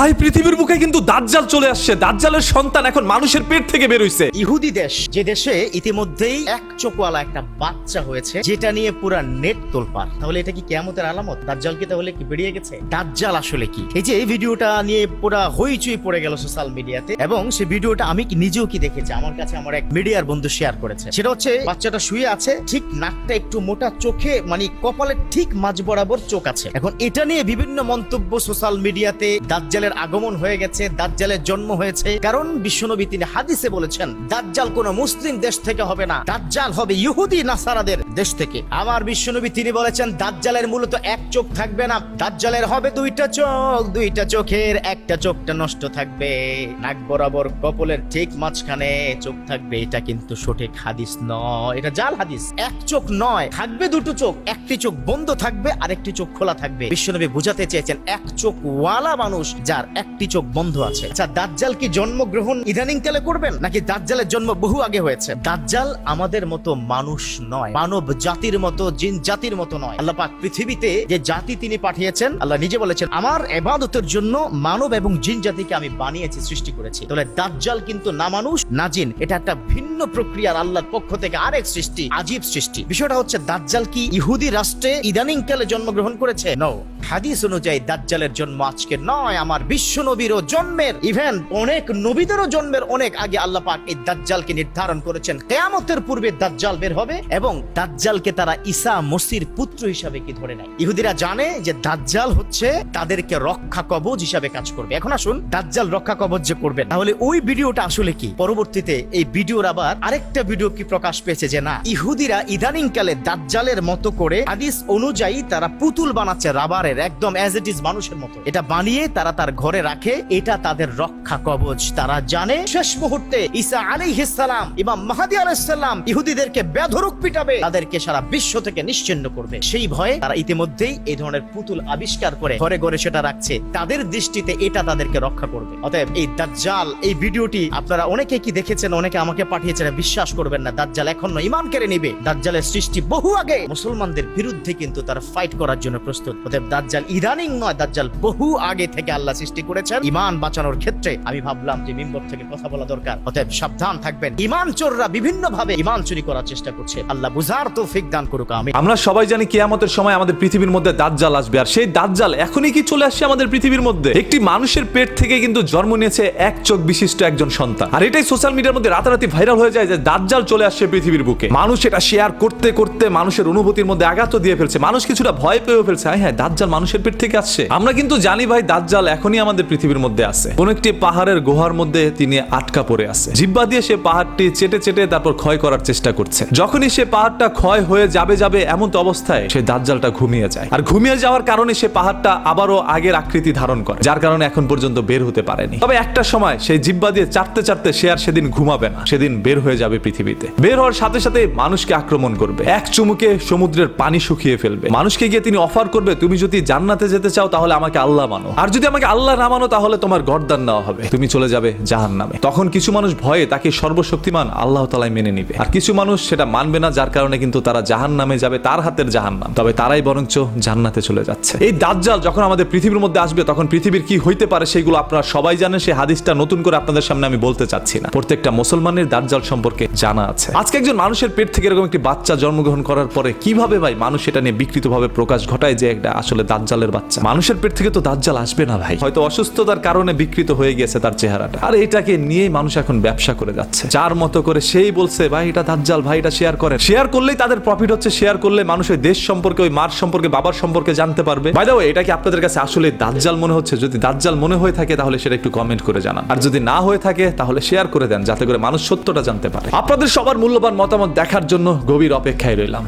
ভাই, পৃথিবীর বুকে কিন্তু দাজ্জাল চলে আসছে। দাজ্জালের সন্তান এখন মানুষের পেট থেকে বেরোইছে ইহুদি দেশ, যে দেশে ইতিমধ্যেই এক চোখওয়ালা একটা বাচ্চা হয়েছে, যেটা নিয়ে পুরা নেট তোলপার তাহলে এটা কি কেয়ামতের আলামত? দাজ্জাল কি তাহলে কি বেরিয়ে গেছে? দাজ্জাল আসলে কি? এই যে এই ভিডিওটা নিয়ে পুরা হইচই পড়ে গেল সোশ্যাল মিডিয়াতে, এবং সেই ভিডিওটা আমি নিজেও কি দেখেছি? আমার কাছে আমার এক মিডিয়ার বন্ধু শেয়ার করেছে। সেটা হচ্ছে, বাচ্চাটা শুয়ে আছে, ঠিক নাকটা একটু মোটা চোখে মানে কপালের ঠিক মাঝ বরাবর চোখ আছে। এখন এটা নিয়ে বিভিন্ন মন্তব্য সোশ্যাল মিডিয়াতে দাজ্জালের আগমন হয়ে গেছে, দাজ্জালের জন্ম হয়েছে। কারণ বিশ্বনবী তিনি হাদিসে বলেছেন, দাজ্জাল কোন মুসলিম দেশ থেকে হবে না। দাজ্জাল হবে ইহুদি, নাসারাদের। দেশ থেকে। আমার বিশ্বনবী তিনি বলেছেন, দাজ্জালের মূলত এক চোখ থাকবে না, দাজ্জালের হবে দুইটা চোখ। দুইটা চোখের একটা চোখটা নষ্ট থাকবে। নাক বরাবর কপলের ঠিক মাঝখানে চোখ থাকবে। এটা কিন্তু সঠিক হাদিস নয়। এটা জাল হাদিস। এক চোখ নয়, থাকবে দুটো চোখ। একটি চোখ বন্ধ থাকবে, আরেকটি চোখ খোলা থাকবে। বিশ্বনবী বুঝাতে চেয়েছেন, এক চোখ ওয়ালা মানুষ যার একটি চোখ বন্ধ আছে। আচ্ছা দাজ্জাল কি জন্মগ্রহণ ইদানিং কালে করবেন, নাকি দাজ্জালের জন্ম বহু আগে হয়েছে? দাজ্জাল আমাদের মতো মানুষ নয়। মানব জাতির মতো, জিন জাতির মতো নয়। আল্লাহ পাক পৃথিবীতে যে জাতি তিনি পাঠিয়েছেন, আল্লাহ নিজে বলেছেন, আমার এবাদতের জন্য মানব এবং জিন জাতিকে আমি বানিয়েছি, সৃষ্টি করেছি। তাহলে দাজ্জাল কিন্তু না মানুষ, না জিন। এটা একটা ভিন্ন প্রক্রিয়ার আল্লাহর পক্ষ থেকে আরেক সৃষ্টি, আজীব সৃষ্টি। বিষয়টা হচ্ছে, দাজ্জাল কি ইহুদি রাষ্ট্রে ইদানিং কালে জন্মগ্রহণ করেছে? নো হাদিস অনুযায়ী, দাজ্জালের জন্ম আজকে নয়, আমার বিশ্ব নবীরও জন্মের ইভেন অনেক নবীদেরও জন্মের অনেক আগে আল্লাহ পাক এই দাজ্জালকে নির্ধারণ করেছেন। কেয়ামতের পূর্বে দাজ্জাল বের হবে এবং দাজ্জালকে তারা ঈসা মসির পুত্র হিসাবে কি ধরে নেয়? ইহুদিরা জানে যে দাজ্জাল হচ্ছে তাদেরকে রক্ষা কবচ হিসাবে কাজ করবে। এখন আসুন দাজ্জাল রক্ষা কবচ যে করবে তাহলে ওই ভিডিওটা আসলে কি? পরবর্তীতে এই ভিডিওর আবার আরেকটা ভিডিও কি প্রকাশ পেয়েছে যে না, ইহুদিরা ইদানিং কালে দাজ্জালের মতো করে হাদিস অনুযায়ী তারা পুতুল বানাচ্ছে রাবারের, একদম অ্যাজ ইট ইজ মানুষের মতো। এটা বানিয়ে তারা তার ঘরে রাখে, এটা তাদের রক্ষা কবচ তারা জানে শেষ মুহূর্তে ঈসা আলাইহিস সালাম, ইমাম মাহাদি আলাইহিস ইহুদিদেরকে বেধরক পিটাবে তাদেরকে সারা বিশ্ব থেকে নিশ্চিন্ন করবে। সেই ভয়ে তারা ইতিমধ্যেই এই ধরনের পুতুল আবিষ্কার করে ঘরে ঘরে সেটা রাখছে। তাদের দৃষ্টিতে এটা তাদেরকে রক্ষা করবে। অতএব এই দাজ্জাল, এই ভিডিওটি আপনারা অনেকে কি দেখেছেন, অনেকে আমাকে পাঠিয়েছেন, বিশ্বাস করবেন না। দাজ্জাল এখন ইমান কেড়ে নিবে। দাজ্জালের সৃষ্টি বহু আগে। মুসলমানদের বিরুদ্ধে কিন্তু তারা ফাইট করার জন্য প্রস্তুত। অতএব দাজ্জাল ইদানিং নয়, দাজ্জাল বহু আগে থেকে আল্লাহ সৃষ্টি করেছেন। ইমান বাঁচানোর ক্ষেত্রে আমি ভাবলাম যে মিম্বর থেকে কথা বলা দরকার। অতএব সাবধান থাকবেন। ইমান চোররা বিভিন্ন ভাবে ইমান চুরি করার চেষ্টা করছে। আল্লাহ বুঝার তৌফিক দান করুক আমি আমরা সবাই জানি কিয়ামতের সময় আমাদের পৃথিবীর মধ্যে দাজ্জাল আসবে, আর সেই দাজ্জাল এখনই কি চলে আসছে আমাদের পৃথিবীর মধ্যে? একটি মানুষের পেট থেকে কিন্তু জন্ম নিয়েছে এক চোখ বিশিষ্ট একজন সন্তান। আর এটাই সোশ্যাল মিডিয়ার মধ্যে রাতারাতি ভাইরাল হয়ে যায় যে দাজ্জাল চলে আসছে পৃথিবীর বুকে। মানুষ এটা শেয়ার করতে করতে মানুষের অনুভূতির মধ্যে আঘাত দিয়ে ফেলছে। মানুষ কিছুটা ভয় পেয়েও ফেলছে হ্যাঁ হ্যাঁ দাজ্জাল মানুষের পেট থেকে আসছে। আমরা কিন্তু জানি ভাই, দাজ্জাল এখনই আমাদের পৃথিবীর মধ্যে আছে। কোন একটি পাহাড়ের গুহার মধ্যে তিনি আটকা পড়ে আছে। জিব্বা দিয়ে সে পাহাড়টি চেটে চেটে তারপর ক্ষয় করার চেষ্টা করছে। যখনই সে পাহাড়টা ক্ষয় হয়ে যাবে যাবে এমন তো অবস্থায় সে দাজ্জালটা ঘুমিয়ে যায়। আর ঘুমিয়ে যাওয়ার কারণে সে পাহাড়টা আবারও আগের আকৃতি ধারণ করে, যার কারণে এখন পর্যন্ত বের হতে পারেনি। তবে একটা সময় সেই জিব্বা দিয়ে চাটতে চাটতে সে আর সেদিন ঘুমাবে না, সেদিন বের হয়ে যাবে পৃথিবীতে। বের হওয়ার সাথে সাথে মানুষকে আক্রমণ করবে, এক চুমুকে সমুদ্রের পানি শুকিয়ে ফেলবে। মানুষকে গিয়ে তিনি অফার করবে, তুমি যদি জান্নাতে যেতে চাও তাহলে আমাকে আল্লাহ মানো। আর যদি আমাকে আল্লাহ না মানো তাহলে তোমার গর্দান নেওয়া হবে। তুমি চলে যাবে জাহান নামে তখন কিছু মানুষ ভয়ে তাকে সর্বশক্তিমান আল্লাহ তালাই মেনে নিবে। আর কিছু মানুষ সেটা মানবে না, যার কারণে কিন্তু তারা জাহান নামে যাবে তার হাতের জাহান নাম তবে তারাই বরঞ্চ জান্নাতে চলে যাচ্ছে। এই দাজ্জাল যখন আমাদের পৃথিবীর মধ্যে আসবে, তখন পৃথিবীর কি হইতে পারে সেগুলো আপনারা সবাই জানেন, সেই হাদিসটা নতুন করে আপনাদের সামনে আমি বলতে চাচ্ছি না। প্রত্যেকটা মুসলমানের দাজ্জাল সম্পর্কে জানা আছে। আজকে একজন মানুষের পেট থেকে এরকম একটি বাচ্চা জন্মগ্রহণ করার পরে কীভাবে ভাই মানুষ এটা নিয়ে বিকৃতভাবে প্রকাশ ঘটায় যে একটা আসলে দাজ্জালের বাচ্চা? মানুষের পেট থেকে তো দাজ্জাল আসবে না ভাই। হয়তো অসুস্থতার কারণে বিকৃত হয়ে গেছে তার চেহারাটা। আর এটাকে নিয়ে মানুষ এখন ব্যবসা করে যাচ্ছে। যার মতো করে সেই বলছে, ভাই, এটা দাজ্জাল, ভাই, এটা শেয়ার করে শেয়ার করলেই তাদের প্রফিট হচ্ছে শেয়ার করলে মানুষের দেশ সম্পর্কে, ওই মার সম্পর্কে, বাবার সম্পর্কে জানতে পারবে। বাই এটা কি আপনাদের কাছে আসলে দাজ্জাল মনে হচ্ছে? যদি দাজ্জাল মনে হয়ে থাকে, তাহলে সেটা একটু কমেন্ট করে জানান। আর যদি না হয়ে থাকে, তাহলে শেয়ার করে দেন, যাতে করে মানুষ সত্যটা জানতে পারে। আপনাদের সবার মূল্যবান মতামত দেখার জন্য গভীর অপেক্ষায় রইলাম।